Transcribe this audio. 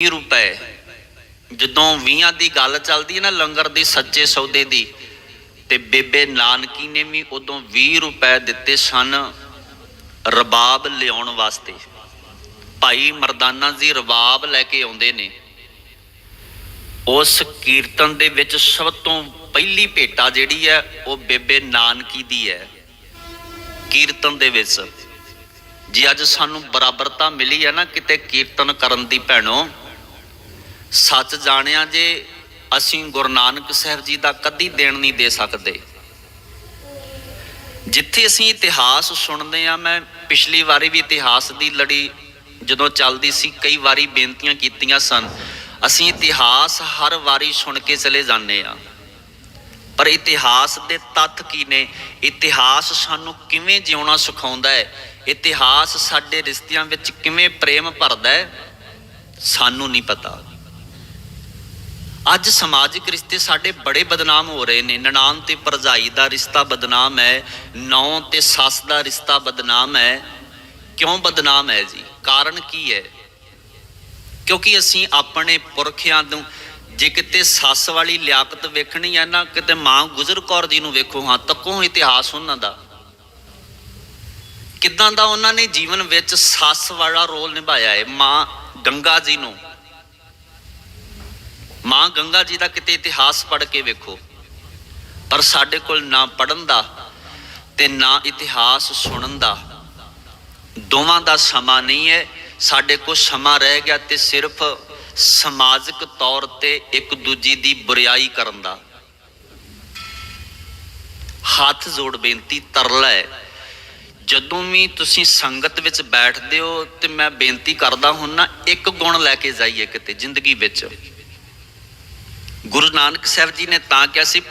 20 ਰੁਪਏ ਜਦੋਂ 20 ਦੀ ਗੱਲ ਚੱਲਦੀ ਹੈ ਨਾ, ਲੰਗਰ ਦੀ ਸੱਚੇ ਸੌਦੇ ਦੀ, ਤੇ ਬੇਬੇ ਨਾਨਕੀ ਨੇ ਵੀ ਉਦੋਂ 20 ਰੁਪਏ ਦਿੱਤੇ ਸਨ ਰਬਾਬ ਲਿਆਉਣ ਵਾਸਤੇ। ਭਾਈ ਮਰਦਾਨਾ ਜੀ ਰਬਾਬ ਲੈ ਕੇ ਆਉਂਦੇ ਨੇ। ਉਸ ਕੀਰਤਨ ਦੇ ਵਿੱਚ ਸਭ ਤੋਂ ਪਹਿਲੀ ਭੇਟਾ ਜਿਹੜੀ ਹੈ, ਉਹ ਬੇਬੇ ਨਾਨਕੀ ਦੀ ਹੈ। ਕੀਰਤਨ ਦੇ ਵਿੱਚ। ਜੀ ਅੱਜ ਸਾਨੂੰ ਬਰਾਬਰਤਾ ਮਿਲੀ ਹੈ ਨਾ, ਕਿਤੇ ਕੀਰਤਨ ਕਰਨ ਦੀ ਭੈਣੋ ਸੱਚ ਜਾਣਿਆ ਜੇ ਅਸੀਂ ਗੁਰੂ ਨਾਨਕ ਸਾਹਿਬ ਜੀ ਦਾ ਕਦੀ ਦੇਣ ਨਹੀਂ ਦੇ ਸਕਦੇ। ਜਿੱਥੇ ਅਸੀਂ ਇਤਿਹਾਸ ਸੁਣਦੇ ਆ ਮੈਂ ਪਿਛਲੀ ਵਾਰੀ ਵੀ ਇਤਿਹਾਸ ਦੀ ਲੜੀ ਜਦੋਂ ਚੱਲਦੀ ਸੀ, ਕਈ ਵਾਰੀ ਬੇਨਤੀਆਂ ਕੀਤੀਆਂ ਸਨ। ਅਸੀਂ ਇਤਿਹਾਸ ਹਰ ਵਾਰੀ ਸੁਣ ਕੇ ਚਲੇ ਜਾਂਦੇ ਆ ਪਰ ਇਤਿਹਾਸ ਦੇ ਤੱਥ ਕੀ ਨੇ? ਇਤਿਹਾਸ ਸਾਨੂੰ ਕਿਵੇਂ ਜਿਉਣਾ ਸਿਖਾਉਂਦਾ ਹੈ? ਇਤਿਹਾਸ ਸਾਡੇ ਰਿਸ਼ਤਿਆਂ ਵਿੱਚ ਕਿਵੇਂ ਪ੍ਰੇਮ ਭਰਦਾ ਹੈ? ਸਾਨੂੰ ਨਹੀਂ ਪਤਾ। ਅੱਜ ਸਮਾਜਿਕ ਰਿਸ਼ਤੇ ਸਾਡੇ ਬੜੇ ਬਦਨਾਮ ਹੋ ਰਹੇ ਨੇ। ਨਨਾਣ ਤੇ ਭਰਜਾਈ ਦਾ ਰਿਸ਼ਤਾ ਬਦਨਾਮ ਹੈ, ਨੌ ਤੇ ਸੱਸ ਦਾ ਰਿਸ਼ਤਾ ਬਦਨਾਮ ਹੈ। ਕਿਉਂ ਬਦਨਾਮ ਹੈ ਜੀ? ਕਾਰਨ ਕੀ ਹੈ? ਕਿਉਂਕਿ ਅਸੀਂ ਆਪਣੇ ਪੁਰਖਿਆਂ ਨੂੰ ਜੇ ਕਿਤੇ ਸੱਸ ਵਾਲੀ ਲਿਆਕਤ ਵੇਖਣੀ ਹੈ ਨਾ, ਕਿਤੇ ਮਾਂ ਗੁਜਰ ਕੌਰ ਜੀ ਨੂੰ ਵੇਖੋ ਹਾਂ, ਤੱਕੋ ਇਤਿਹਾਸ ਉਹਨਾਂ ਦਾ। ਕਿਦਾਂ ਦਾ ਉਹਨਾਂ ਨੇ ਜੀਵਨ ਵਿੱਚ ਸੱਸ ਵਾਲਾ ਰੋਲ ਨਿਭਾਇਆ ਹੈ, ਮਾਂ ਗੰਗਾ ਜੀ ਨੂੰ। ਮਾਂ ਗੰਗਾ ਜੀ ਦਾ ਕਿਤੇ ਇਤਿਹਾਸ ਪੜ੍ਹ ਕੇ ਵੇਖੋ। ਪਰ ਸਾਡੇ ਕੋਲ ਨਾ ਪੜਨ ਦਾ ਤੇ ਨਾ ਇਤਿਹਾਸ ਸੁਣਨ ਦਾ। ਦੋਵਾਂ ਦਾ ਸਮਾਂ ਨਹੀਂ ਹੈ। ਸਾਡੇ ਕੋਲ ਸਮਾਂ ਰਹਿ ਗਿਆ ਤੇ ਸਿਰਫ ਸਮਾਜਿਕ ਤੌਰ ਤੇ ਇੱਕ ਦੂਜੀ ਦੀ ਬੁਰੀਾਈ ਕਰਨ ਦਾ। ਹੱਥ ਜੋੜ ਬੇਨਤੀ, ਤਰਲਾ ਹੈ। ਜਦੋਂ ਵੀ ਤੁਸੀਂ ਸੰਗਤ ਵਿੱਚ ਬੈਠਦੇ ਹੋ ਤੇ ਮੈਂ ਬੇਨਤੀ ਕਰਦਾ ਹੁੰਨਾ, ਇੱਕ ਗੁਣ ਲੈ ਕੇ ਜਾਈਏ ਕਿਤੇ ਜ਼ਿੰਦਗੀ ਵਿੱਚ। ਗੁਰੂ ਨਾਨਕ ਸਾਹਿਬ ਜੀ ਨੇ ਤਾਂ ਕਿਹਾ ਸੀ